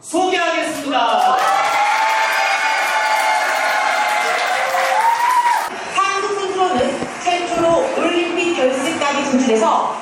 소개하겠습니다. 한국 선수로는 최초로 올림픽 결승까지 진출해서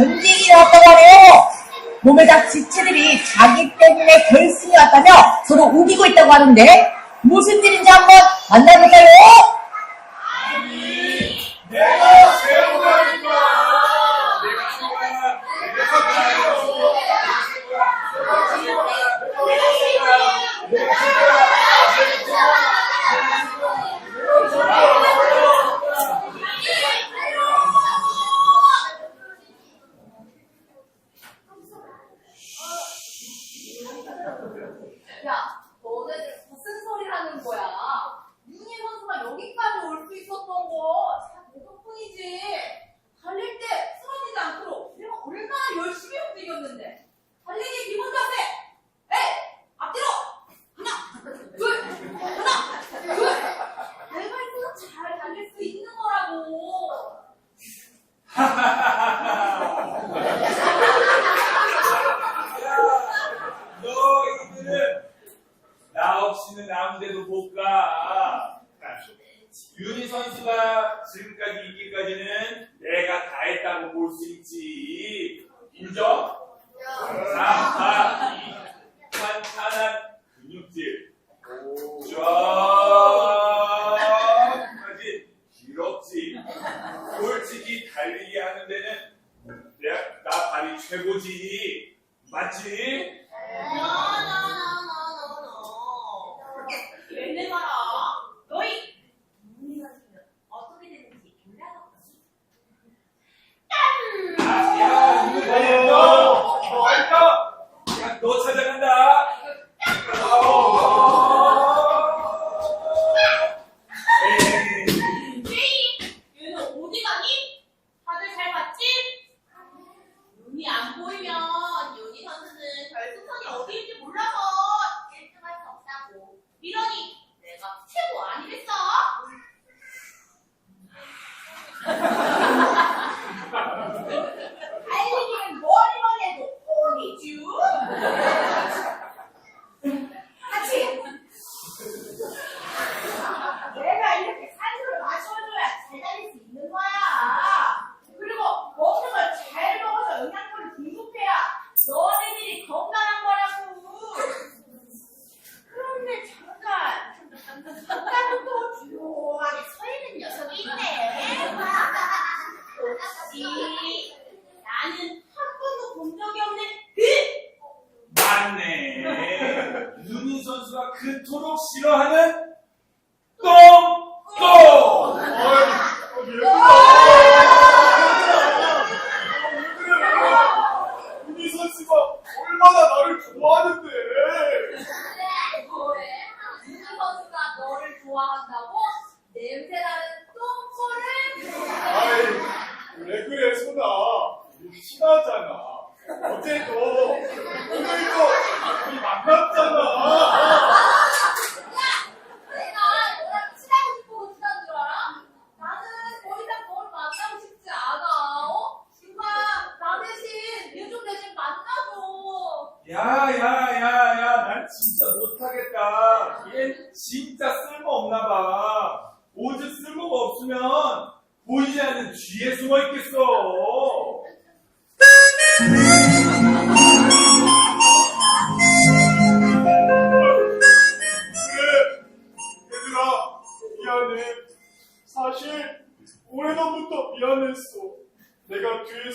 전쟁이 나왔다고 하네요. 몸에다 지체들이 자기 때문에 결승이 왔다며 서로 우기고 있다고 하는데 무슨 일인지 한번 만나볼까요? 아니, 내가 그토록 싫어하는 똥똥! 우리 선수가 얼마나 나를 좋아하는데. 그래 뭐해? 우리 선수가 너를 좋아한다.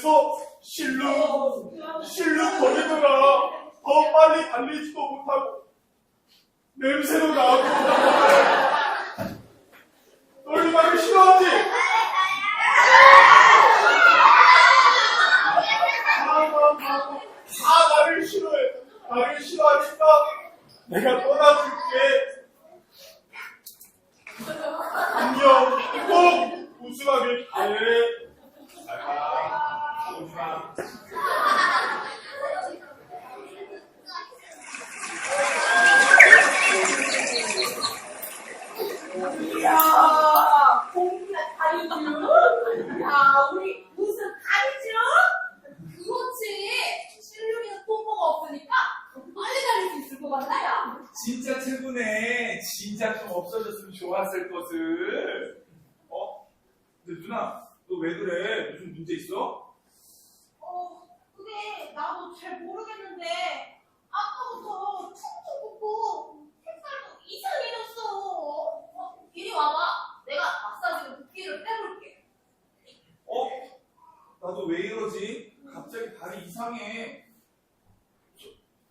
그래서 실룩, 실룩 거리느라 더 빨리 달리지도 못하고 냄새도 나고. 떨리고 없어졌으면 좋았을 것을. 어? 근데 누나, 너 왜 그래? 무슨 문제 있어? 어, 그게 나도 잘 모르겠는데 아까부터 춤도 굽고 색깔도 이상해졌어. 어, 괜히 와봐. 내가 마사지로 붓기를 빼볼게. 어? 나도 왜 이러지? 갑자기 발이 이상해.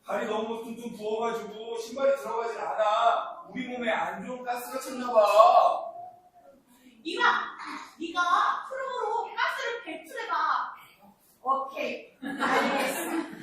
발이 너무 둥둥 부어가지고 신발이 들어가질 않아. 우리 몸에 안 좋은 가스가 찼나 봐. 이마, 네가 프로로 가스를 배출해봐. 오케이. 알겠어.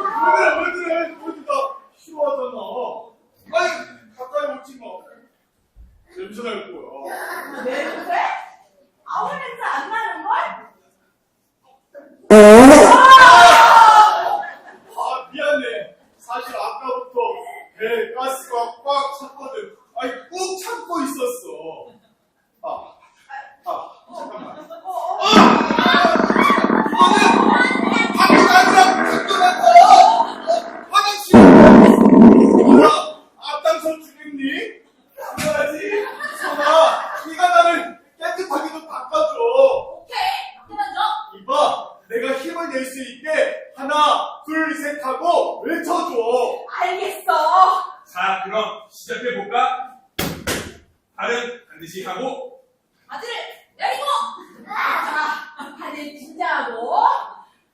왜, 왜 그래? 왜다 싫어하잖아. 아니, 가까이 오지 마. 냄새 날 거야. 냄새? 아무 냄새 안 나는 걸? 낼수 있게 하나, 둘, 셋 하고 외쳐줘. 알겠어. 자, 그럼 시작해볼까? 발은 반드시 하고, 바지를 내리고. 자, 다들 진짜하고.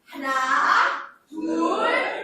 하나, 둘,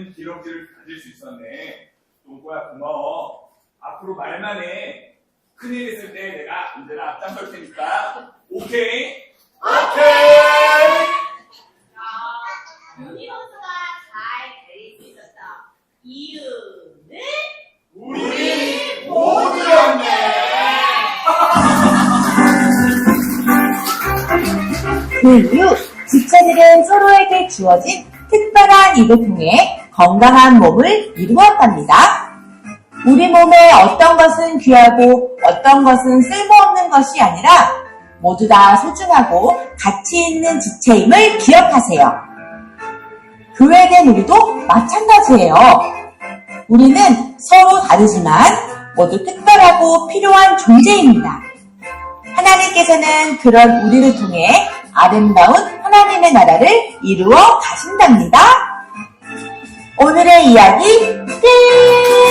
쭉 빠진 기럭지를 가질 수 있었네. 똥꼬야, 고마워. 앞으로 말만 해. 큰일 있을 때 내가 언제나 앞장설 테니까. 오케이? 오케이. 자, 윤희 선수가 잘 달릴 수 있었다. 이유는 우리 모두였네. 그 이후 지체들은 서로에게 주어진 특별한 입을 통해 건강한 몸을 이루었답니다. 우리 몸에 어떤 것은 귀하고 어떤 것은 쓸모없는 것이 아니라 모두 다 소중하고 가치 있는 지체임을 기억하세요. 교회된 우리도 마찬가지예요. 우리는 서로 다르지만 모두 특별하고 필요한 존재입니다. 하나님께서는 그런 우리를 통해 아름다운 하나님의 나라를 이루어 가신답니다. 오늘의 이야기 끝!